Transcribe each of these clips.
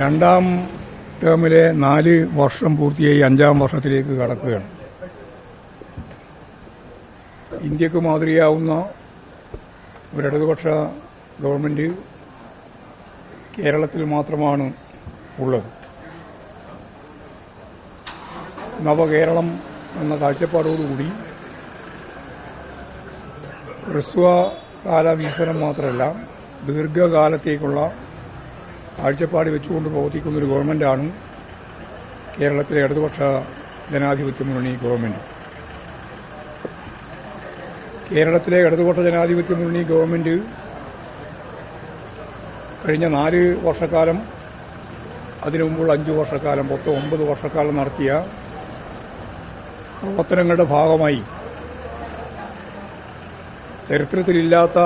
രണ്ടാം ടേമിലെ നാല് വർഷം പൂർത്തിയായി അഞ്ചാം വർഷത്തിലേക്ക് കടക്കുകയാണ്. ഇന്ത്യയ്ക്ക് മാതൃകയാവുന്ന ഒരിടതുപക്ഷ ഗവൺമെന്റ് കേരളത്തിൽ മാത്രമാണ് ഉള്ളത്. നവകേരളം എന്ന കാഴ്ചപ്പാടോടുകൂടി ഹ്രസ്വകാല വികസനം മാത്രമല്ല ദീർഘകാലത്തേക്കുള്ള കാഴ്ചപ്പാട് വെച്ചുകൊണ്ട് പ്രവർത്തിക്കുന്ന ഒരു ഗവൺമെന്റാണ് കേരളത്തിലെ ഇടതുപക്ഷ ജനാധിപത്യ മുന്നണി ഗവൺമെന്റ്. കേരളത്തിലെ ഇടതുപക്ഷ ജനാധിപത്യ മുന്നണി ഗവൺമെന്റ് കഴിഞ്ഞ നാല് വർഷക്കാലം അതിനു മുമ്പുള്ള അഞ്ചു വർഷക്കാലം മൊത്തം ഒമ്പത് വർഷക്കാലം നടത്തിയ പ്രവർത്തനങ്ങളുടെ ഭാഗമായി ചരിത്രത്തിലില്ലാത്ത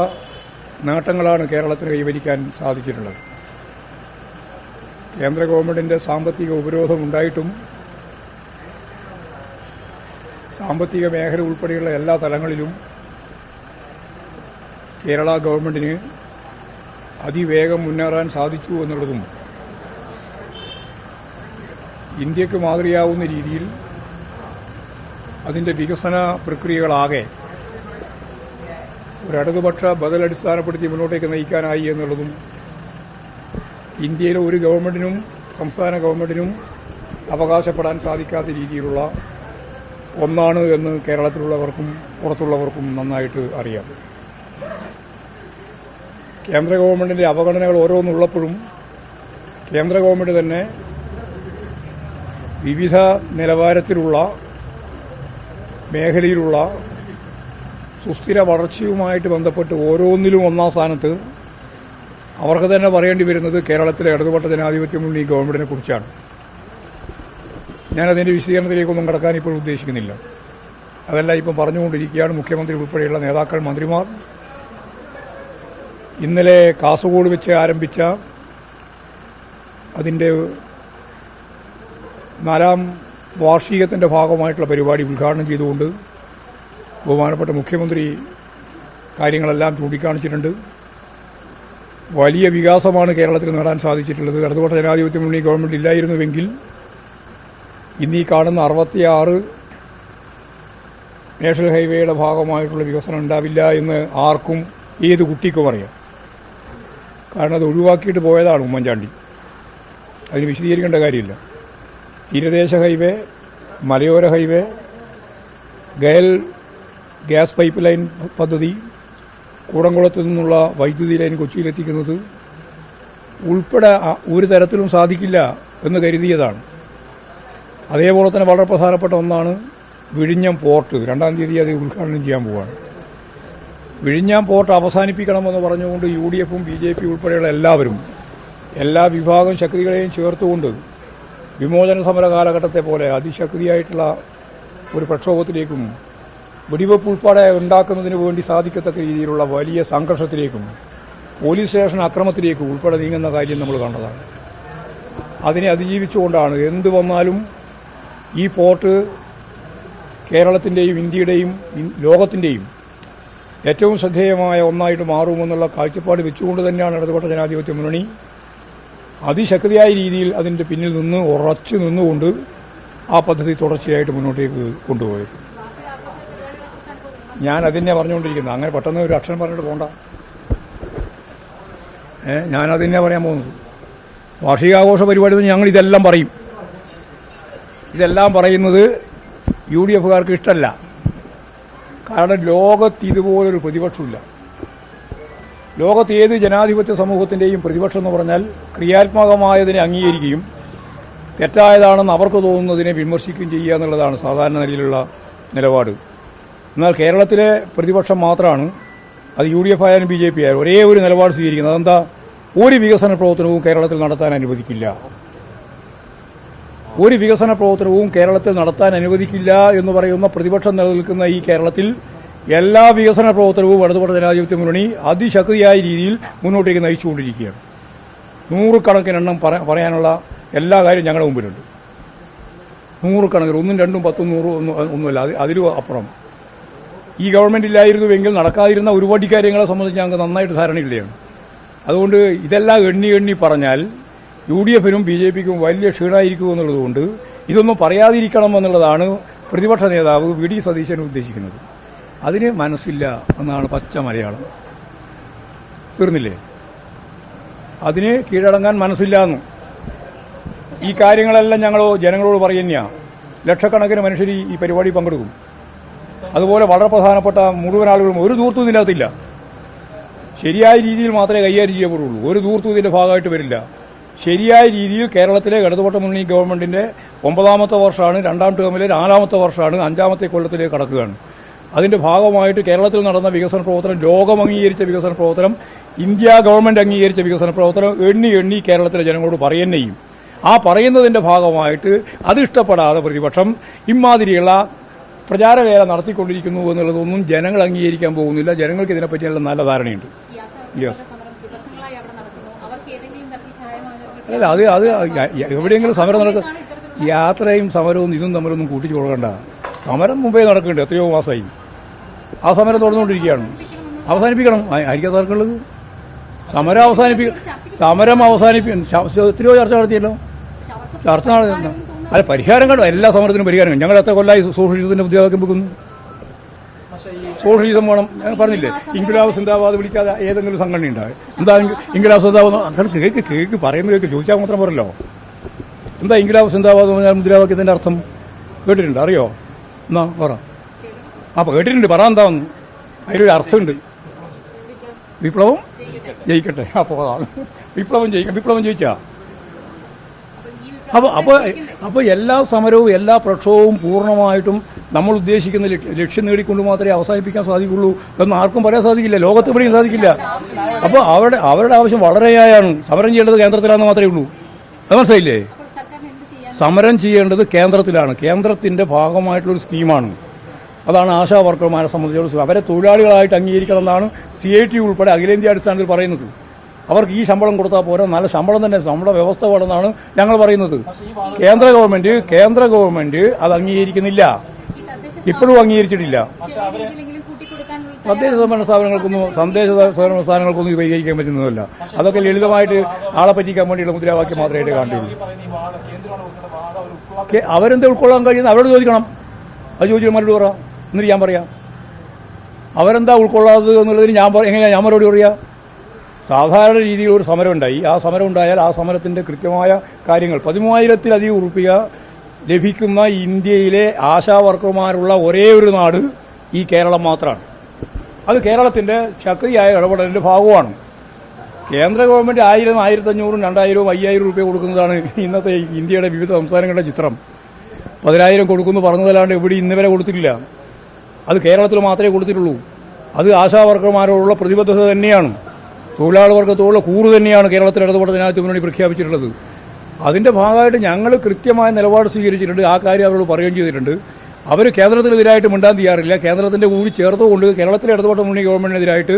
നേട്ടങ്ങളാണ് കേരളത്തിന് കൈവരിക്കാൻ സാധിച്ചിട്ടുള്ളത്. കേന്ദ്ര ഗവൺമെന്റിന്റെ സാമ്പത്തിക ഉപരോധം ഉണ്ടായിട്ടും സാമ്പത്തിക മേഖല ഉൾപ്പെടെയുള്ള എല്ലാ തലങ്ങളിലും കേരള ഗവൺമെന്റിന് അതിവേഗം മുന്നേറാൻ സാധിച്ചു എന്നുള്ളതും ഇന്ത്യയ്ക്ക് മാതൃകയാവുന്ന രീതിയിൽ അതിന്റെ വികസന പ്രക്രിയകളാകെ ഒരു ഇടതുപക്ഷ ബദൽ അടിസ്ഥാനപ്പെടുത്തി മുന്നോട്ടേക്ക് നയിക്കാനായി എന്നുള്ളതും ഇന്ത്യയിലെ ഒരു ഗവൺമെന്റിനും സംസ്ഥാന ഗവൺമെന്റിനും അവകാശപ്പെടാൻ സാധിക്കാത്ത രീതിയിലുള്ള ഒന്നാണ് എന്ന് കേരളത്തിലുള്ളവർക്കും പുറത്തുള്ളവർക്കും നന്നായിട്ട് അറിയാം. കേന്ദ്ര ഗവൺമെന്റിന്റെ അവഗണനകൾ ഓരോന്നുള്ളപ്പോഴും കേന്ദ്ര ഗവൺമെന്റ് തന്നെ വിവിധ നിലവാരത്തിലുള്ള മേഖലയിലുള്ള സുസ്ഥിര വളർച്ചയുമായിട്ട് ബന്ധപ്പെട്ട് ഓരോന്നിലും ഒന്നാം സ്ഥാനത്ത് അവർക്ക് തന്നെ പറയേണ്ടി വരുന്നത് കേരളത്തിലെ ഇടതുപക്ഷ ജനാധിപത്യ മുന്നണി ഗവൺമെന്റിനെ കുറിച്ചാണ്. ഞാനതിന്റെ വിശദീകരണത്തിലേക്കൊന്നും കടക്കാൻ ഇപ്പോൾ ഉദ്ദേശിക്കുന്നില്ല. അതല്ല ഇപ്പം പറഞ്ഞുകൊണ്ടിരിക്കുകയാണ് മുഖ്യമന്ത്രി ഉൾപ്പെടെയുള്ള നേതാക്കൾ മന്ത്രിമാർ. ഇന്നലെ കാസർഗോഡ് വെച്ച് ആരംഭിച്ച അതിന്റെ നാലാം വാർഷികത്തിന്റെ ഭാഗമായിട്ടുള്ള പരിപാടി ഉദ്ഘാടനം ചെയ്തുകൊണ്ട് ബഹുമാനപ്പെട്ട മുഖ്യമന്ത്രി കാര്യങ്ങളെല്ലാം ചൂണ്ടിക്കാണിച്ചിട്ടുണ്ട്. വലിയ വികാസമാണ് കേരളത്തിൽ നേടാൻ സാധിച്ചിട്ടുള്ളത്. ഇടതുപക്ഷ ജനാധിപത്യ മുന്നണി ഗവൺമെന്റ് ഇല്ലായിരുന്നുവെങ്കിൽ ഇന്ന് ഈ കാണുന്ന അറുപത്തിയാറ് നാഷണൽ ഹൈവേയുടെ ഭാഗമായിട്ടുള്ള വികസനം ഉണ്ടാവില്ല എന്ന് ആർക്കും ഏത് കുട്ടിക്കും അറിയാം. കാരണം അത് ഒഴിവാക്കിയിട്ട് പോയതാണ് ഉമ്മൻചാണ്ടി. അതിന് വിശദീകരിക്കേണ്ട കാര്യമില്ല. തീരദേശ ഹൈവേ മലയോര highway GAIL gas pipe line പദ്ധതി കൂടംകുളത്ത് നിന്നുള്ള വൈദ്യുതി ലൈൻ കൊച്ചിയിലെത്തിക്കുന്നത് ഉൾപ്പെടെ ഒരു തരത്തിലും സാധിക്കില്ല എന്ന് കരുതിയതാണ്. അതേപോലെ തന്നെ വളരെ പ്രധാനപ്പെട്ട ഒന്നാണ് വിഴിഞ്ഞം പോർട്ട്. രണ്ടാം തീയതി അത് ഉദ്ഘാടനം ചെയ്യാൻ പോവുകയാണ് വിഴിഞ്ഞാം പോർട്ട് അവസാനിപ്പിക്കണമെന്ന് പറഞ്ഞുകൊണ്ട് യു ഡി എഫും ബി ജെ പി ഉൾപ്പെടെയുള്ള എല്ലാവരും എല്ലാ വിഭാഗം ശക്തികളെയും ചേർത്തുകൊണ്ട് വിമോചന സമര കാലഘട്ടത്തെ പോലെ അതിശക്തിയായിട്ടുള്ള ഒരു പ്രക്ഷോഭത്തിലേക്കും വെടിവെപ്പ് ഉൾപ്പെടെ ഉണ്ടാക്കുന്നതിന് വേണ്ടി സാധിക്കത്തക്ക രീതിയിലുള്ള വലിയ സംഘർഷത്തിലേക്കും പോലീസ് സ്റ്റേഷൻ അക്രമത്തിലേക്കും ഉൾപ്പെടെ നീങ്ങുന്ന കാര്യം നമ്മൾ കണ്ടതാണ്. അതിനെ അതിജീവിച്ചുകൊണ്ടാണ് എന്ത് വന്നാലും ഈ പോർട്ട് കേരളത്തിന്റെയും ഇന്ത്യയുടെയും ലോകത്തിന്റെയും ഏറ്റവും ശ്രദ്ധേയമായ ഒന്നായിട്ട് മാറുമെന്നുള്ള കാഴ്ചപ്പാട് വെച്ചുകൊണ്ട് തന്നെയാണ് ഇടതുപക്ഷ ജനാധിപത്യ മുന്നണി അതിശക്തിയായ രീതിയിൽ അതിന്റെ പിന്നിൽ നിന്ന് ഉറച്ചു നിന്നുകൊണ്ട് ആ പദ്ധതി തുടർച്ചയായിട്ട് മുന്നോട്ടേക്ക് കൊണ്ടുപോയത്. ഞാൻ അതിനെ പറഞ്ഞുകൊണ്ടിരിക്കുന്നത് അങ്ങനെ പെട്ടെന്ന് ഒരു അക്ഷരം പറഞ്ഞിട്ട് പോണ്ട. ഏ ഞാനതിനെ പറയാൻ പോകുന്നത് വാർഷികാഘോഷ പരിപാടി ഞങ്ങൾ ഇതെല്ലാം പറയും. ഇതെല്ലാം പറയുന്നത് യു ഡി എഫുകാർക്ക് ഇഷ്ടമല്ല കാരണം ലോകത്ത് ഇതുപോലൊരു പ്രതിപക്ഷമില്ല. ലോകത്ത് ഏത് ജനാധിപത്യ സമൂഹത്തിന്റെയും പ്രതിപക്ഷം എന്ന് പറഞ്ഞാൽ ക്രിയാത്മകമായതിനെ അംഗീകരിക്കുകയും തെറ്റായതാണെന്ന് അവർക്ക് തോന്നുന്നതിനെ വിമർശിക്കുകയും ചെയ്യുക എന്നുള്ളതാണ് സാധാരണ നിലയിലുള്ള നിലപാട്. എന്നാൽ കേരളത്തിലെ പ്രതിപക്ഷം മാത്രമാണ് അത് യു ഡി എഫ് ആയാലും ബി ജെ പി ആയാലും ഒരേ ഒരു നിലപാട് സ്വീകരിക്കുന്നത്. അതെന്താ? ഒരു വികസന പ്രവർത്തനവും കേരളത്തിൽ നടത്താൻ അനുവദിക്കില്ല. ഒരു വികസന പ്രവർത്തനവും കേരളത്തിൽ നടത്താൻ അനുവദിക്കില്ല എന്ന് പറയുന്ന പ്രതിപക്ഷം നിലനിൽക്കുന്ന ഈ കേരളത്തിൽ എല്ലാ വികസന പ്രവർത്തനവും ഇടതുപക്ഷ ജനാധിപത്യ മുന്നണി അതിശക്തിയായ രീതിയിൽ മുന്നോട്ടേക്ക് നയിച്ചുകൊണ്ടിരിക്കുകയാണ്. നൂറുകണക്കിനെണ്ണം പറയാനുള്ള എല്ലാ കാര്യവും ഞങ്ങളുടെ മുമ്പിലുണ്ട്. നൂറുകണക്കിന് ഒന്നും രണ്ടും പത്തും നൂറും ഒന്നും ഒന്നുമല്ല അതിലും അപ്പുറം. ഈ ഗവൺമെന്റ് ഇല്ലായിരുന്നുവെങ്കിൽ നടക്കാതിരുന്ന ഒരുപാട് കാര്യങ്ങളെ സംബന്ധിച്ച് ഞങ്ങൾക്ക് നന്നായിട്ട് ധാരണയില്ലയാണ് അതുകൊണ്ട് ഇതെല്ലാം എണ്ണി എണ്ണി പറഞ്ഞാൽ യു ഡി എഫിനും ബി ജെ പിക്കും വലിയ ക്ഷീണമായിരിക്കും എന്നുള്ളതുകൊണ്ട് ഇതൊന്നും പറയാതിരിക്കണം എന്നുള്ളതാണ് പ്രതിപക്ഷ നേതാവ് വി ഡി സതീശൻ ഉദ്ദേശിക്കുന്നത്. അതിന് മനസ്സില്ല എന്നാണ് പച്ച മലയാളം. തീർന്നില്ലേ? അതിന് കീഴടങ്ങാൻ മനസ്സില്ല ഈ കാര്യങ്ങളെല്ലാം ഞങ്ങൾ ജനങ്ങളോട് പറയുന്നതാണ് ലക്ഷക്കണക്കിന് മനുഷ്യർ ഈ പരിപാടി പങ്കെടുക്കും. അതുപോലെ വളരെ പ്രധാനപ്പെട്ട മുഴുവൻ ആളുകളും ഒരു ദൂർത്തും ഇതിനകത്തില്ല ശരിയായ രീതിയിൽ മാത്രമേ കൈകാര്യം ചെയ്യപ്പെടുള്ളൂ. ഒരു ദൂർത്തും ഇതിന്റെ ഭാഗമായിട്ട് വരില്ല. ശരിയായ രീതിയിൽ കേരളത്തിലെ ഇടതുപക്ഷ മുന്നണി ഗവൺമെന്റിന്റെ ഒമ്പതാമത്തെ വർഷമാണ് രണ്ടാം ടേമിലെ നാലാമത്തെ വർഷമാണ് അഞ്ചാമത്തെ കൊല്ലത്തിലേക്ക് കടക്കുകയാണ്. അതിന്റെ ഭാഗമായിട്ട് കേരളത്തിൽ നടന്ന വികസന പ്രവർത്തനം ലോകം അംഗീകരിച്ച വികസന പ്രവർത്തനം ഇന്ത്യ ഗവൺമെന്റ് അംഗീകരിച്ച വികസന പ്രവർത്തനം എണ്ണി എണ്ണി കേരളത്തിലെ ജനങ്ങളോട് പറയുന്നേയും. ആ പറയുന്നതിന്റെ ഭാഗമായിട്ട് അത് പ്രതിപക്ഷം ഇമാതിരിയുള്ള പ്രചാരവേല നടത്തിക്കൊണ്ടിരിക്കുന്നു എന്നുള്ളതൊന്നും ജനങ്ങൾ അംഗീകരിക്കാൻ പോകുന്നില്ല. ജനങ്ങൾക്ക് ഇതിനെപ്പറ്റിയുള്ള നല്ല ധാരണയുണ്ട്. അല്ല അത് അത് എവിടെയെങ്കിലും സമരം നടക്കും യാത്രയും സമരവും ഇതും തമ്മിലൊന്നും കൂട്ടിച്ചു കൊടുക്കണ്ട സമരം മുമ്പേ നടക്കുന്നുണ്ട്. എത്രയോ മാസമായി. ആ സമരം തുടർന്നുകൊണ്ടിരിക്കുകയാണ്. അവസാനിപ്പിക്കണം. ആയിരിക്കാം ആയിരിക്കും തർക്കമുള്ളത് സമരം അവസാനിപ്പിക്കണം സമരം അവസാനിപ്പിക്കണം എത്രയോ ചർച്ച നടത്തിയല്ലോ. ചർച്ച നടത്തി അല്ല പരിഹാരം കണ്ടു? എല്ലാ സമരത്തിനും പരിഹാരം കണ്ടു. ഞങ്ങൾ എത്ര കൊല്ലമായി സോഷ്യലിസത്തിന്റെ ഉദ്യോഗം വെക്കുന്നു സോഷ്യലിസം വേണം. ഞാൻ പറഞ്ഞില്ലേ ഇംഗ്ലാവ് സിന്ദാബാദ് വിളിക്കാതെ ഏതെങ്കിലും സംഘടന ഉണ്ടാവും എന്താ ഇൻകുലാബ് അങ്ങനെ കേക്ക് കേക്ക് പറയുന്നത് കേക്ക് ചോദിച്ചാൽ മാത്രം പറയല്ലോ. എന്താ ഇൻകുലാബ് സിന്ദാബാദ് പറഞ്ഞാൽ മുദ്രാവാക്യത്തിന്റെ അർത്ഥം? കേട്ടിട്ടുണ്ട് അറിയോ? എന്നാ പറ. അപ്പൊ കേട്ടിട്ടുണ്ട് പറ എന്താന്ന് അതിലൊരു അർത്ഥമുണ്ട്. വിപ്ലവം ജയിക്കട്ടെ. അതാണ് വിപ്ലവം ജയിക്കാം വിപ്ലവം ജയിച്ചാ? അപ്പൊ അപ്പോൾ അപ്പോൾ അപ്പോൾ എല്ലാ സമരവും എല്ലാ പ്രക്ഷോഭവും പൂർണമായിട്ടും നമ്മൾ ഉദ്ദേശിക്കുന്ന ലക്ഷ്യം നേടിക്കൊണ്ട് മാത്രമേ അവസാനിപ്പിക്കാൻ സാധിക്കുള്ളൂ എന്ന് ആർക്കും പറയാൻ സാധിക്കില്ല. ലോകത്ത് എവിടെയും സാധിക്കില്ല. അപ്പോൾ അവരുടെ അവരുടെ ആവശ്യം വളരെയായാണ്. സമരം ചെയ്യേണ്ടത് കേന്ദ്രത്തിലാണെന്ന് മാത്രമേ ഉള്ളൂ. അത് മനസ്സിലായില്ലേ? സമരം ചെയ്യേണ്ടത് കേന്ദ്രത്തിലാണ്. കേന്ദ്രത്തിന്റെ ഭാഗമായിട്ടുള്ളൊരു സ്കീമാണ്. അതാണ് ആശാ വർക്കർമാരെ സംബന്ധിച്ചിടത്തോളം അവരെ തൊഴിലാളികളായിട്ട് അംഗീകരിക്കണം എന്നാണ് സി ഐ ടി ഉൾപ്പെടെ അഖിലേന്ത്യാ അടിസ്ഥാനത്തിൽ പറയുന്നത്. അവർക്ക് ഈ ശമ്പളം കൊടുത്താൽ പോരാ. നല്ല ശമ്പളം തന്നെ ശമ്പള വ്യവസ്ഥ വേണമെന്നാണ് ഞങ്ങൾ പറയുന്നത്. കേന്ദ്ര ഗവൺമെന്റ് കേന്ദ്ര ഗവൺമെന്റ് അത് അംഗീകരിക്കുന്നില്ല. ഇപ്പോഴും അംഗീകരിച്ചിട്ടില്ല. തദ്ദേശ സ്വയംഭരണ സ്ഥാപനങ്ങൾക്കൊന്നും സന്ദേശ സ്വയംഭരണ സ്ഥാപനങ്ങൾക്കൊന്നും പരിഹരിക്കാൻ പറ്റുന്നതല്ല. അതൊക്കെ ലളിതമായിട്ട് ആളെ പറ്റിക്കാൻ വേണ്ടിയുള്ള മുദ്രാവാക്യം മാത്രമായിട്ട് കാണുള്ളൂ കേ- അവരെന്ത് ഉൾക്കൊള്ളാൻ കഴിയുന്നത് അവരോട് ചോദിക്കണം. അത് ചോദിച്ചാൽ മറുപടി പറ. എന്നിട്ട് ഞാൻ പറയാം. അവരെന്താ ഉൾക്കൊള്ളാത്തത് എന്നുള്ളതിന് ഞാൻ എങ്ങനെയാ? ഞാൻ മറുപടി പറയാ. സാധാരണ രീതിയിൽ ഒരു സമരം ഉണ്ടായി ആ സമരം ഉണ്ടായാൽ ആ സമരത്തിന്റെ കൃത്യമായ കാര്യങ്ങൾ പതിമൂവായിരത്തിലധികം ഉറുപ്പിക ലഭിക്കുന്ന ഇന്ത്യയിലെ ആശാ വർക്കർമാരുള്ള ഒരേ ഒരു നാട് ഈ കേരളം മാത്രമാണ്. അത് കേരളത്തിന്റെ ശക്തിയായ ഇടപെടലിന്റെ ഭാഗമാണ്. കേന്ദ്ര ഗവൺമെന്റ് ആയിരം ആയിരത്തഞ്ഞൂറും രണ്ടായിരവും അയ്യായിരം രൂപ കൊടുക്കുന്നതാണ് ഇന്നത്തെ ഇന്ത്യയുടെ വിവിധ സംസ്ഥാനങ്ങളുടെ ചിത്രം. പതിനായിരം കൊടുക്കുന്നു പറഞ്ഞതല്ലാണ്ട് എവിടെ ഇന്ന് വരെ കൊടുത്തിട്ടില്ല. അത് കേരളത്തിൽ മാത്രമേ കൊടുത്തിട്ടുള്ളൂ. അത് ആശാ വർക്കർമാരോടുള്ള പ്രതിബദ്ധത തന്നെയാണ്. തൊഴിലാളി വർഗത്തോടുള്ള കൂറ് തന്നെയാണ് കേരളത്തിൽ ഇടതുപെട്ട ജനാധിപത്യ മുന്നണി പ്രഖ്യാപിച്ചിട്ടുള്ളത്. അതിന്റെ ഭാഗമായിട്ട് ഞങ്ങൾ കൃത്യമായ നിലപാട് സ്വീകരിച്ചിട്ടുണ്ട്. ആ കാര്യം അവരോട് പറയുകയും ചെയ്തിട്ടുണ്ട്. അവർ കേന്ദ്രത്തിനെതിരായിട്ട് മിണ്ടാൻ തയ്യാറില്ല. കേന്ദ്രത്തിന്റെ കൂടി ചേർത്തുകൊണ്ട് കേരളത്തിലെ ഇടതുപെട്ട മുന്നണി ഗവൺമെന്റിനെതിരായിട്ട്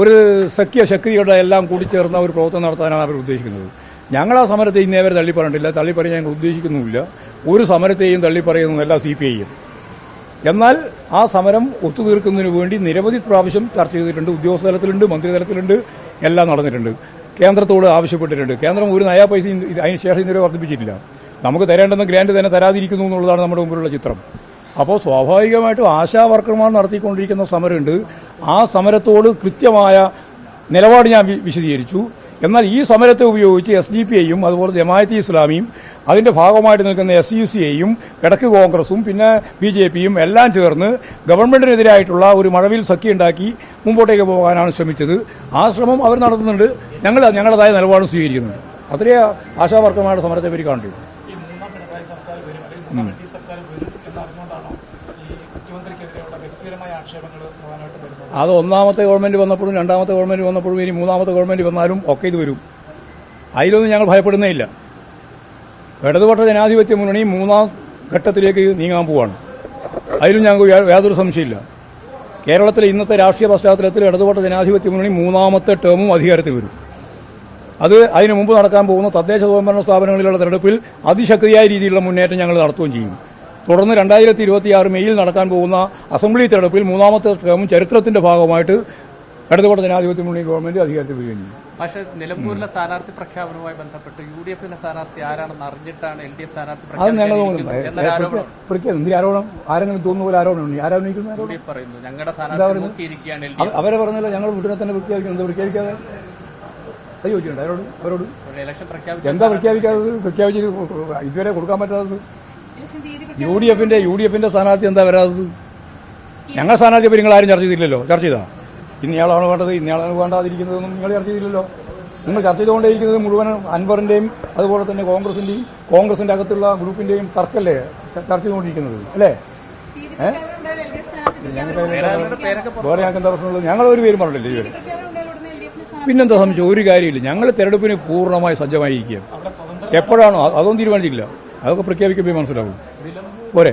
ഒരു സഖ്യ ശക്തിയുടെ എല്ലാം കൂടി ചേർന്ന ഒരു പ്രവർത്തനം നടത്താനാണ് അവർ ഉദ്ദേശിക്കുന്നത്. ഞങ്ങൾ ആ സമരത്തെ ഇന്നേ വരെ തള്ളിപ്പറഞ്ഞിട്ടില്ല. തള്ളിപ്പറയാൻ ഞങ്ങൾ ഉദ്ദേശിക്കുന്നുമില്ല. ഒരു സമരത്തെയും തള്ളിപ്പറയുന്നതല്ല സി പി ഐയും എന്നാൽ ആ സമരം ഒത്തുതീർക്കുന്നതിന് വേണ്ടി നിരവധി പ്രാവശ്യം ചർച്ച ചെയ്തിട്ടുണ്ട്. ഉദ്യോഗസ്ഥ തലത്തിലുണ്ട് മന്ത്രിതലത്തിലുണ്ട്. എല്ലാം നടന്നിട്ടുണ്ട്. കേന്ദ്രത്തോട് ആവശ്യപ്പെട്ടിട്ടുണ്ട്. കേന്ദ്രം ഒരു നയാ പൈസ അതിന് ശേഷം ഇതുവരെ വർദ്ധിപ്പിച്ചിട്ടില്ല. നമുക്ക് തരേണ്ടെന്ന് ഗ്രാൻഡ് തന്നെ തരാതിരിക്കുന്നു എന്നുള്ളതാണ് നമ്മുടെ മുമ്പിലുള്ള ചിത്രം. അപ്പോൾ സ്വാഭാവികമായിട്ടും ആശാ വർക്കർമാർ നടത്തിക്കൊണ്ടിരിക്കുന്ന സമരമുണ്ട്. ആ സമരത്തോട് കൃത്യമായ നിലപാട് ഞാൻ വിശദീകരിച്ചു. എന്നാൽ ഈ സമരത്തെ ഉപയോഗിച്ച് എസ് ഡി പി ഐയും അതുപോലെ ജമായത്ത് ഇസ്ലാമിയും അതിന്റെ ഭാഗമായിട്ട് നിൽക്കുന്ന എസ് യു സി ഐയും ഇടയ്ക്ക് കോൺഗ്രസും പിന്നെ ബി ജെ പിയും എല്ലാം ചേർന്ന് ഗവൺമെന്റിനെതിരായിട്ടുള്ള ഒരു മഴവിൽ സഖ്യ ഉണ്ടാക്കി മുമ്പോട്ടേക്ക് പോകാനാണ് ശ്രമിച്ചത്. ആ ശ്രമം അവർ നടത്തുന്നുണ്ട്. ഞങ്ങൾ ഞങ്ങളുടേതായ നിലപാടും സ്വീകരിക്കുന്നുണ്ട്. അത്രേ ആശാവർക്കമായുടെ സമരത്തെ മുഖ്യമന്ത്രിക്കെതിരെയുള്ള വ്യക്തിപരമായ ആക്ഷേപങ്ങൾ അത് ഒന്നാമത്തെ ഗവൺമെന്റ് വന്നപ്പോഴും രണ്ടാമത്തെ ഗവൺമെന്റ് വന്നപ്പോഴും ഇനി മൂന്നാമത്തെ ഗവൺമെന്റ് വന്നാലും ഒക്കെ ഇത് വരും. അതിലൊന്നും ഞങ്ങൾ ഭയപ്പെടുന്നേ ഇല്ല ഇടതുപക്ഷ ജനാധിപത്യ മുന്നണി മൂന്നാം ഘട്ടത്തിലേക്ക് നീങ്ങാൻ പോവാണ്. അതിലും ഞങ്ങൾക്ക് യാതൊരു സംശയമില്ല കേരളത്തിലെ ഇന്നത്തെ രാഷ്ട്രീയ പശ്ചാത്തലത്തിൽ ഇടതുപക്ഷ ജനാധിപത്യ മുന്നണി മൂന്നാമത്തെ ടേമും അധികാരത്തിൽ വരും. അത് അതിനു മുമ്പ് നടക്കാൻ പോകുന്ന തദ്ദേശ സ്വയംഭരണ സ്ഥാപനങ്ങളിലുള്ള തെരഞ്ഞെടുപ്പിൽ അതിശക്തിയായ രീതിയിലുള്ള മുന്നേറ്റം ഞങ്ങൾ നടത്തുകയും ചെയ്യും. തുടർന്ന് രണ്ടായിരത്തി ഇരുപത്തിയാറ് മെയ്യിൽ നടക്കാൻ പോകുന്ന അസംബ്ലി തെരഞ്ഞെടുപ്പിൽ മൂന്നാമത്തെ ടേമും ചരിത്രത്തിന്റെ ഭാഗമായിട്ട് ഇടതുപക്ഷ ജനാധിപത്യ മുന്നണി ഗവൺമെന്റ് അധികാരത്തിൽ വരികയും പക്ഷേ നിലമ്പൂരിലെ സ്ഥാനാർത്ഥി പ്രഖ്യാപനവുമായി ബന്ധപ്പെട്ട് യു ഡി എഫിന്റെ സ്ഥാനാർത്ഥി ആരാണെന്ന് അറിഞ്ഞിട്ടാണ് എൽ ഡി എഫ് സ്ഥാനാർത്ഥി അത് ഞങ്ങൾ ആരോപണം? ആരെങ്കിലും തോന്നുന്ന പോലെ ആരോപണം എഫ് പറയുന്നു. ഞങ്ങളുടെ സ്ഥാനാർത്ഥി അവരെ പറഞ്ഞില്ല. ഞങ്ങൾ വീട്ടിനെ തന്നെ പ്രഖ്യാപിക്കണം എന്താ പ്രഖ്യാപിക്കാതെ? ചോദിച്ചിട്ടുണ്ട്. അവരോട്? അവരോട്? എന്താ പ്രഖ്യാപിക്കാത്തത്? പ്രഖ്യാപിച്ച് ഇതുവരെ കൊടുക്കാൻ പറ്റാത്തത്? യു ഡി എഫിന്റെ യു ഡി എഫിന്റെ സ്ഥാനാർത്ഥി എന്താ വരാത്തത്? ഞങ്ങൾ സ്ഥാനാർത്ഥി ഇപ്പോൾ നിങ്ങൾ ആരും ചർച്ച ചെയ്തില്ലല്ലോ? ചർച്ച ചെയ്താ? ഇന്നയാളാണ് വേണ്ടത്? ഇന്നയാളാണ് വേണ്ടാതിരിക്കുന്നതെന്നും നിങ്ങൾ ചർച്ച ചെയ്തില്ലല്ലോ? നിങ്ങൾ ചർച്ച ചെയ്തുകൊണ്ടിരിക്കുന്നത് മുഴുവൻ അൻവറിന്റെയും അതുപോലെ തന്നെ കോൺഗ്രസിന്റെയും കോൺഗ്രസിന്റെ അകത്തുള്ള ഗ്രൂപ്പിന്റെയും തർക്കല്ലേ? ചർച്ച ചെയ്തുകൊണ്ടിരിക്കുന്നത്. അല്ലേ? വേറെ ഞങ്ങൾക്ക് എന്താ പ്രശ്നമുള്ളത്? ഞങ്ങൾ ഒരു പേരും പറഞ്ഞില്ലേ സ്ഥാനാർത്ഥി പിന്നെന്താ സംശയം? ഒരു കാര്യമില്ല. ഞങ്ങൾ തെരഞ്ഞെടുപ്പിന് പൂർണമായി സജ്ജമായിരിക്കുക എപ്പോഴാണോ? അതൊന്നും തീരുമാനിച്ചില്ല അതൊക്കെ പ്രഖ്യാപിക്കുമ്പോൾ മനസ്സിലാവും. പോരെ.